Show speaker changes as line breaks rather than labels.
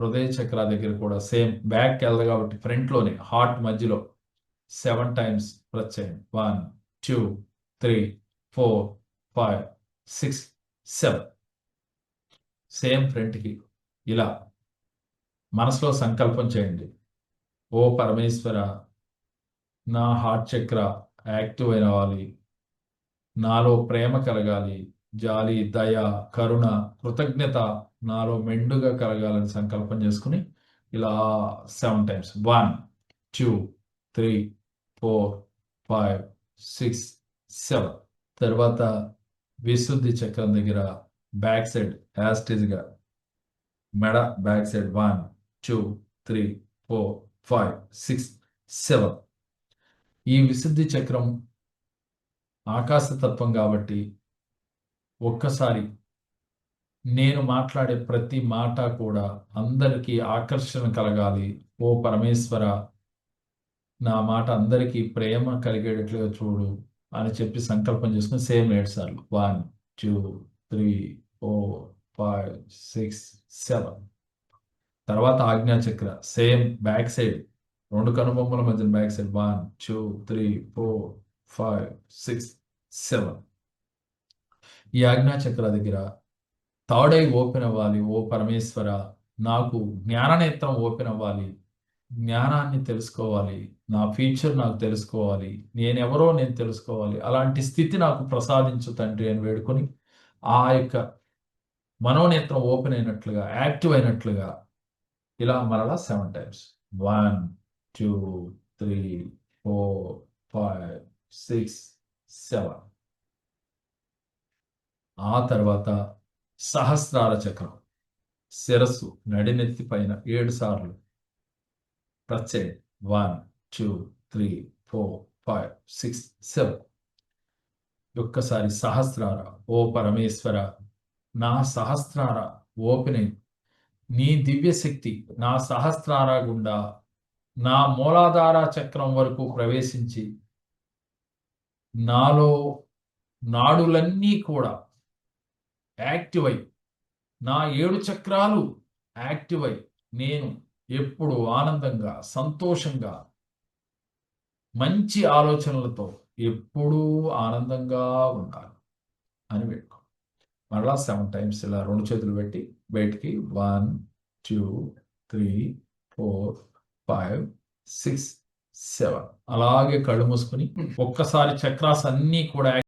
హృదయ చక్ర దగ్గర కూడా సేమ్ బ్యాక్ వెళ్ళదు కాబట్టి ఫ్రంట్లోనే హార్ట్ మధ్యలో సెవెన్ టైమ్స్ ప్రత్యయం one two three four five six seven. Same ఫ్రంట్కి ఇలా మనసులో సంకల్పం చేయండి. ఓ పరమేశ్వర నా హార్ట్ చక్ర యాక్టివ్ అయినవాలి నాలో ప్రేమ కలగాలి. జాలి దయ కరుణ కృతజ్ఞత నాలో మెండుగా కలగాలని సంకల్పం చేసుకుని ఇలా seven times one two three four five six seven తర్వాత విశుద్ధి చక్రం దగ్గర బ్యాక్ సైడ్ యాస్టేజ్గా మెడ back side one two three four five six seven ఈ విశుద్ధి చక్రం ఆకాశతత్వం కాబట్టి ఒక్కసారి నేను మాట్లాడే ప్రతి మాట కూడా అందరికీ ఆకర్షణ కలగాలి. ఓ పరమేశ్వర నా మాట అందరికీ ప్రేమ కలిగేటట్లుగా చూడు అని చెప్పి సంకల్పం చేసుకుని సేమ్ ఏడు సార్లు one two three four five six seven తర్వాత ఆజ్ఞాచక్ర సేమ్ బ్యాక్ సైడ్. రెండు కనుబొమ్మల మధ్య back side. One two three four five six seven ఈ ఆజ్ఞాచక్ర దగ్గర థర్డ్ ఐ ఓపెన్ అవ్వాలి ఓ పరమేశ్వర. నాకు జ్ఞాననేత్రం ఓపెన్ అవ్వాలి జ్ఞానాన్ని తెలుసుకోవాలి. నా ఫ్యూచర్ నాకు తెలుసుకోవాలి. నేనెవరో నేను తెలుసుకోవాలి. అలాంటి స్థితి నాకు ప్రసాదించు తండ్రి అని వేడుకొని ఆ యొక్క మనోనేత్రం ఓపెన్ అయినట్లుగా యాక్టివ్ అయినట్లుగా ఇలా మరలా seven times one two three four five six seven ఆ తర్వాత సహస్రార చక్రం శిరస్సు నడినెత్తి పైన ఏడు సార్లు. Touch one two three four five six seven. ఒక్కసారి సహస్రార ఓ పరమేశ్వర నా సహస్రార ఓపెనింగ్. నీ దివ్యశక్తి నా సహస్రార గుండా నా మూలాధార చక్రం వరకు ప్రవేశించి నాలో నాడులన్నీ కూడా యాక్టివ్ అయి. నా ఏడు చక్రాలు యాక్టివ్ అయి. నేను ఎప్పుడు ఆనందంగా సంతోషంగా మంచి ఆలోచనలతో ఎప్పుడూ ఆనందంగా ఉండాలి అని పెట్టుకో. మరలా సెవెన్ టైమ్స్ ఇలా రెండు చేతులు పెట్టి బయటికి one two three four five six seven. అలాగే కళ్ళు మూసుకుని ఒక్కసారి చక్రాస్ అన్నీ కూడా